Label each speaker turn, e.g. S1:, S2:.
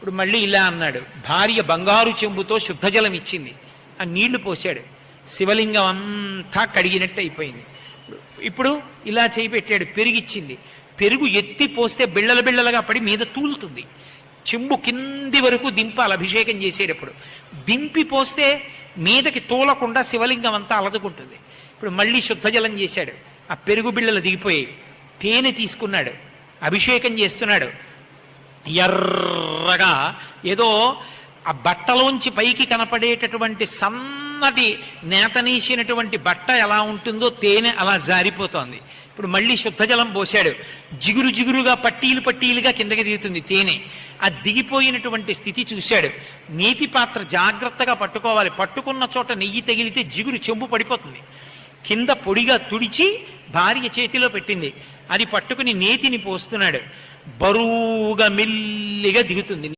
S1: ఇప్పుడు మళ్ళీ ఇలా అన్నాడు. భార్య బంగారు చెంబుతో శుద్ధజలం ఇచ్చింది. ఆ నీళ్ళు పోశాడు. శివలింగం అంతా కడిగినట్టు అయిపోయింది. ఇప్పుడు ఇలా చేయి పెట్టాడు. పెరిగిచ్చింది పెరుగు ఎత్తి పోస్తే బిళ్ళల బిళ్ళలుగా పడి మీద తూలుతుంది. చెంబు కింది వరకు దింపాలి అభిషేకం చేసేటప్పుడు దింపి పోస్తే మీదకి తూలకుండా శివలింగం అంతా అలదుకుంటుంది. ఇప్పుడు మళ్ళీ శుద్ధజలం చేశాడు. ఆ పెరుగు బిళ్ళలు దిగిపోయి తేనె తీసుకున్నాడు. అభిషేకం చేస్తున్నాడు. ఎర్రగా ఏదో ఆ బట్టలోంచి పైకి కనపడేటటువంటి సన్నటి నేతనీసినటువంటి బట్ట ఎలా ఉంటుందో తేనె అలా జారిపోతోంది. ఇప్పుడు మళ్ళీ శుద్ధజలం పోశాడు. జిగురు జిగురుగా పట్టీలు పట్టీలుగా కిందకి దిగుతుంది తేనె. ఆ దిగిపోయినటువంటి స్థితి చూశాడు. నేతి పాత్ర జాగ్రత్తగా పట్టుకోవాలి. పట్టుకున్న చోట నెయ్యి తగిలితే జిగురు చెంబు పడిపోతుంది. కింద పొడిగా తుడిచి భార్య చేతిలో పెట్టింది. అది పట్టుకుని నేతిని పోస్తున్నాడు. బరువుగా మెల్లిగా దిగుతుంది.